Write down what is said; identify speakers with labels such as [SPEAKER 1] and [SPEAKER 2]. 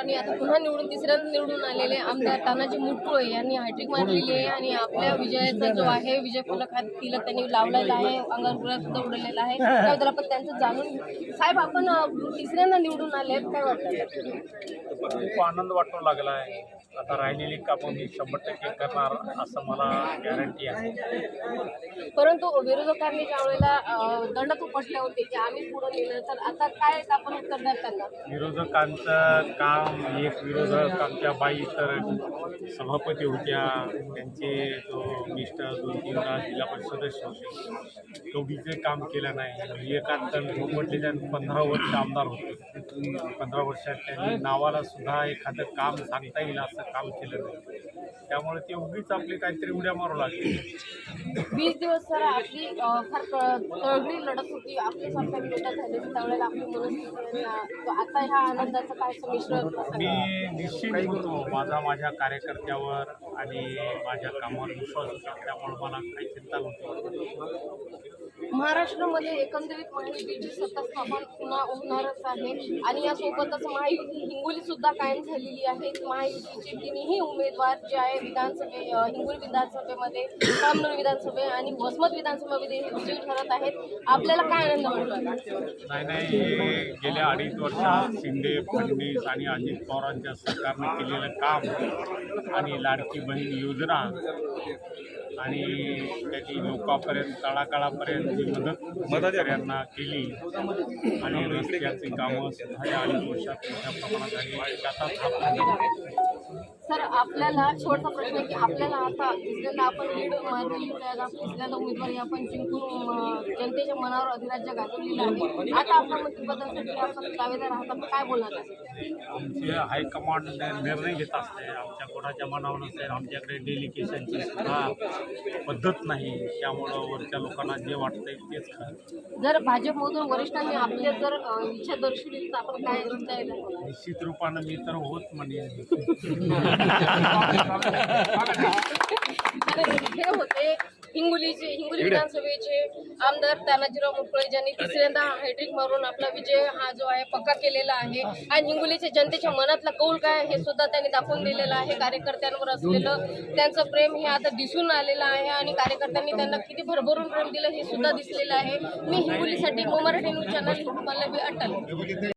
[SPEAKER 1] आणि आता पुन्हा निवडून तिसऱ्यांदा निवडून आलेले आमदार तानाजी मुटकुळे यांनी हॅट्रिक मारलेली आहे आणि आपल्या विजयाचा जो आहे विजय फलक हा तिला त्यांनी लावलेला आहे अंगावर सुद्धा उडलेला आहे. त्याबद्दल आपण त्यांचं जाणून साहेब आपण तिसऱ्यांदा निवडून आले आहेत काय वाटतं?
[SPEAKER 2] खूप आनंद वाटू लागला आहे. आता राहिलेली कामं मी शंभर टक्के करणार असं मला गॅरंटी आहे.
[SPEAKER 1] परंतु विरोधकांनी ज्या वेळेला अं, दंड थोपटले होते की आम्ही पुढे नेलं तर आता काय आपण उत्तर द्याल त्यांना?
[SPEAKER 2] विरोधकांचं काम एक विरोधक आमच्या बाई तर सभापती होत्या त्यांचे जो मिस्टर दोन तीनदा जिल्हा परिषद सदस्य होते. कवडीचे काम केलं नाही. विवेकांत म्हटले पंधरा वर्ष आमदार होते. पंधरा वर्षात त्यांनी नावाला सुद्धा एखादं काम सांगता येईल असं काम केलं नाही त्यामुळे ते उगीच आपले काहीतरी उड्या मारू लागले.
[SPEAKER 1] वीस दिवस सर आपली अं, फार तळमळी लढत होती. आपली सरकार भेटा झाली त्यावेळेला आपली मनस्थिती आता ह्या आनंदाचं काय संमिश्र
[SPEAKER 2] मी निश्चित होतो. माझा माझ्या कार्यकर्त्यावर आणि माझ्या कामावर विश्वास होता. त्यामुळे मला काही चिंता नव्हती.
[SPEAKER 1] महाराष्ट्रामध्ये एकंदरीत म्हणजे महायुतीची सत्ता स्थापन पुन्हा होणारच आहे. आणि यासोबतच महायुती हिंगोली सुद्धा कायम झालेली आहे. महायुतीचे तिन्ही उमेदवार जे आहे विधानसभे हिंगोली विधानसभेमध्ये कामनूर विधानसभे आणि वसमत विधानसभेमध्ये विजयी ठरत आहेत. आपल्याला काय आनंद वाटतो
[SPEAKER 2] नाही नाही गेल्या अडीच वर्षात शिंदे फडणवीस आणि अजित पवारांच्या सरकारने केलेलं काम आणि लाडकी बहीण योजना आणि त्याची लोकांपर्यंत तळागाळापर्यंत जी मदत शेतकऱ्यांना केली. आणि रस्त्याची कामं सुद्धा या अडीच वर्षात मोठ्या प्रमाणात झाली. त्याचाच हा फायदा होतो.
[SPEAKER 1] सर आपल्याला शेवटचा प्रश्न आहे की आपल्याला आता तिसऱ्यांदा आपण लीड तिसऱ्यांदा उमेदवारी आपण जिंकून जनतेच्या मनावर अधिराज्य गाजवलेलं आहे. आता मंत्रिपदासाठी आपण दावेदार आहात. आपण काय बोलणार?
[SPEAKER 2] आमचे हायकमांड निर्णय घेत असते. आमच्या कोणाच्या मनावर नसते आमच्याकडे डेलिकेशनची सुद्धा पद्धत नाही. त्यामुळं वरच्या लोकांना जे वाटतंय तेच खरं.
[SPEAKER 1] जर भाजपमधून वरिष्ठांनी आपले जर इच्छा दर्शवली तर आपण काय द्यायला
[SPEAKER 2] निश्चित रूपानं मी तर होत म्हणेन.
[SPEAKER 1] हे होते. हिंगोलीचे हिंगोली विधानसभेचे आमदार तानाजीराव मुटकुळे ज्यांनी तिसऱ्यांदा हॅट्रिक मारून आपला विजय हा जो आहे पक्का केलेला आहे. आणि हिंगोलीच्या जनतेच्या मनातला कौल काय हे सुद्धा त्यांनी दाखवून दिलेलं आहे. कार्यकर्त्यांवर असलेलं त्यांचं प्रेम हे आता दिसून आलेलं आहे आणि कार्यकर्त्यांनी त्यांना किती भरभरून प्रेम दिलं हे सुद्धा दिसलेलं आहे. मी हिंगोलीसाठी मराठी न्यूज चॅनल पल्लवी अट्टल